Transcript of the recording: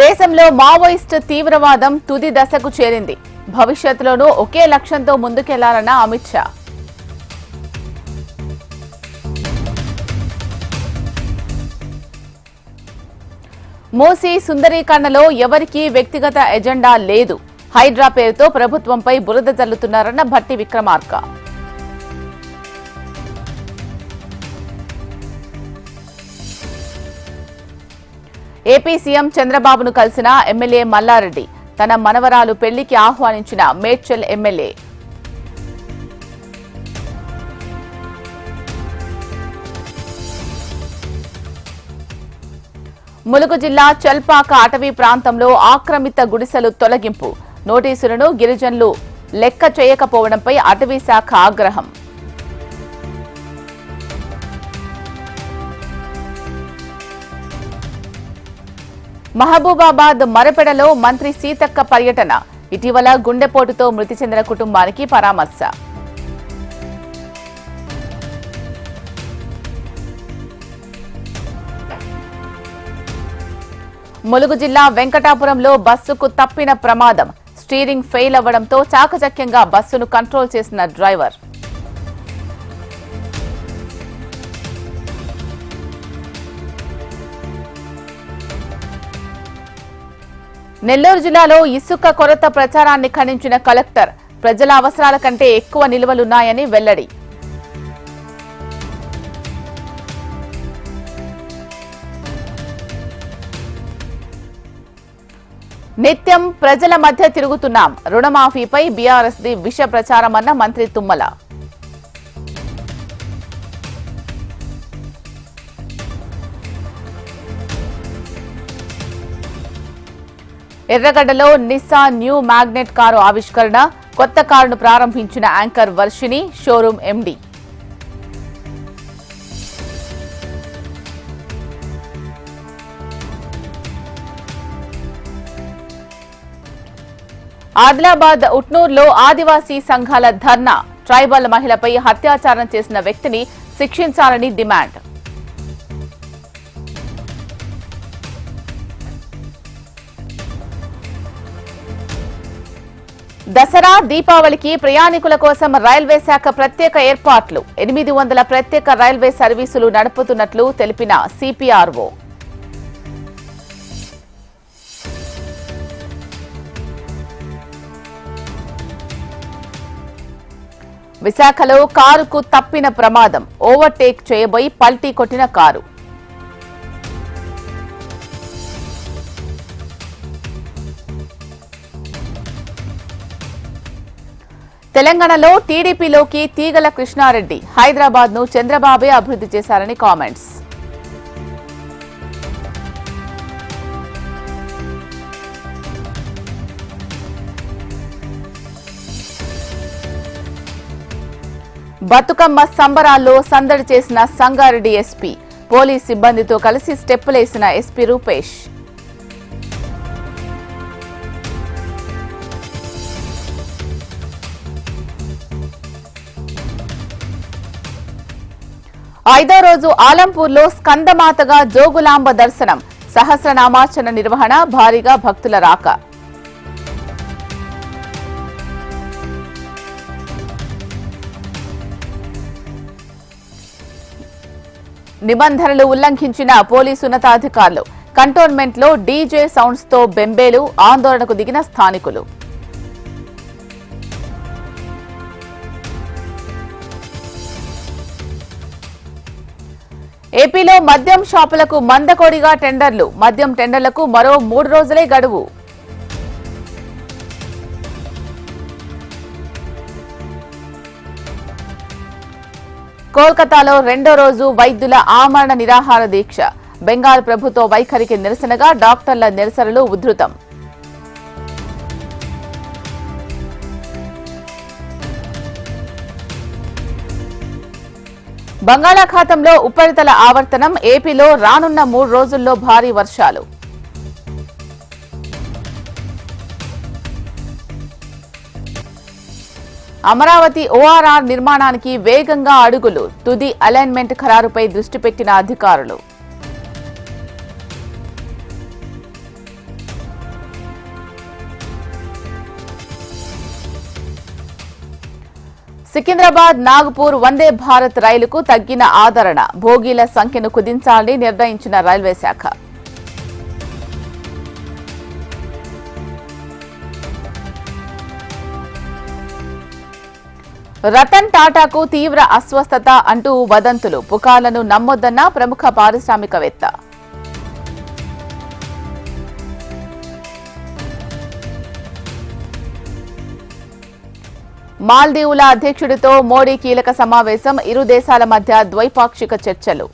దేశంలో మావోయిస్టు తీవ్రవాదం తుది దశకు చేరింది. భవిష్యత్తులోనూ ఒకే లక్ష్యంతో ముందుకెళ్ళాలన్న అమిత్ షా. మూసీ సుందరీకరణలో ఎవరికీ వ్యక్తిగత ఎజెండా లేదు. హైడ్రా పేరుతో ప్రభుత్వంపై బురద జల్లుతున్నారన్న భట్టి విక్రమార్క. ఏపీ సీఎం చంద్రబాబును కలిసిన ఎమ్మెల్యే మల్లారెడ్డి తన మనవరాలు పెళ్ళికి ఆహ్వానించిన మేడ్చల్ ఎమ్మెల్యే. ములుగు జిల్లా చల్పాక అటవీ ప్రాంతంలో ఆక్రమిత గుడిసెలు తొలగింపు. నోటీసులను గిరిజనులు లెక్క చేయకపోవడంపై అటవీ శాఖ ఆగ్రహం. మహబూబాబాద్ మరపెడలో మంత్రి సీతక్క పర్యటన. ఇటీవల గుండెపోటుతో మృతి చెందిన కుటుంబానికి పరామర్శ. ములుగు జిల్లా వెంకటాపురంలో బస్సుకు తప్పిన ప్రమాదం. స్టీరింగ్ ఫెయిల్ అవ్వడంతో చాకచక్యంగా బస్సును కంట్రోల్ చేసిన డ్రైవర్. నెల్లూరు జిల్లాలో ఇసుక కొరత ప్రచారాన్ని ఖండించిన కలెక్టర్ ప్రజల అవసరాల కంటే ఎక్కువ నిల్వలున్నాయని వెల్లడి. నిత్యం ప్రజల మధ్య తిరుగుతున్నాం. రుణమాఫీపై బీఆర్ఎస్ది విష ప్రచారమన్న మంత్రి తుమ్మల. ఎర్రగడ్డలో నిస్సా న్యూ మ్యాగ్నెట్ కారు ఆవిష్కరణ కొత్త కారును ప్రారంభించిన anchor Varshini showroom MD Adilabad ఉట్నూర్లో ఆదివాసీ సంఘాల ధర్నా. ట్రైబల్ మహిళపై అత్యాచారం చేసిన వ్యక్తిని శిక్షించాలని డిమాండ్. దసరా దీపావళికి ప్రయాణికుల కోసం రైల్వే శాఖ ప్రత్యేక ఏర్పాట్లు. ఎనిమిది వందల ప్రత్యేక రైల్వే సర్వీసులు నడుపుతున్నట్లు తెలిపిన సిపిఆర్ఓ. విశాఖలో కారుకు తప్పిన ప్రమాదం. ఓవర్టేక్ చేయబోయి పల్టీ కొట్టిన కారు. తెలంగాణలో టీడీపీలోకి తీగల కృష్ణారెడ్డి హైదరాబాద్ను చంద్రబాబే అభివృద్ధి చేశారని కామెంట్స్. బతుకమ్మ సంబరాల్లో సందడి చేసిన సంగారెడ్డి ఎస్పీ పోలీస్ సిబ్బందితో కలిసి స్టెప్పులేసిన ఎస్పీ రూపేష్. ఐదో రోజు ఆలంపూర్లో స్కందమాతగా జోగులాంబ దర్శనం. సహస్రనామార్చన నిర్వహణ భారీగా భక్తుల రాక. నిబంధనలు ఉల్లంఘించిన పోలీసు ఉన్నతాధికారులు. కంటోన్మెంట్లో డీజే సౌండ్స్తో బెంబేలు ఆందోళనకు దిగిన స్థానికులు. ఏపీలో మద్యం షాపులకు మందకోడిగా టెండర్లు. మద్యం టెండర్లకు మరో మూడు రోజులే గడువు. కోల్కతాలో రెండో రోజు వైద్యుల ఆమరణ నిరాహార దీక్ష. బెంగాల్ ప్రభుత్వ వైఖరికి నిరసనగా డాక్టర్ల నిరసనలు ఉధృతం. బంగాళాఖాతంలో ఉపరితల ఆవర్తనం ఏపీలో రానున్న మూడు రోజుల్లో భారీ వర్షాలు. అమరావతి ఓఆర్ఆర్ నిర్మాణానికి వేగంగా అడుగులు తుది అలైన్మెంట్ ఖరారుపై దృష్టి పెట్టిన అధికారులు. సికింద్రాబాద్ నాగపూర్ వందే భారత్ రైలుకు తగ్గిన ఆదరణ భోగీల సంఖ్యను కుదించాలని నిర్ణయించిన రైల్వే శాఖ. రతన్ టాటాకు తీవ్ర అస్వస్థత అంటూ వదంతులు పుకార్లను నమ్మొద్దన్న ప్రముఖ పారిశ్రామికవేత్త. మాల్దీవుల అధ్యక్షుడితో మోడీ కీలక సమావేశం. ఇరు దేశాల మధ్య ద్వైపాక్షిక చర్చలు.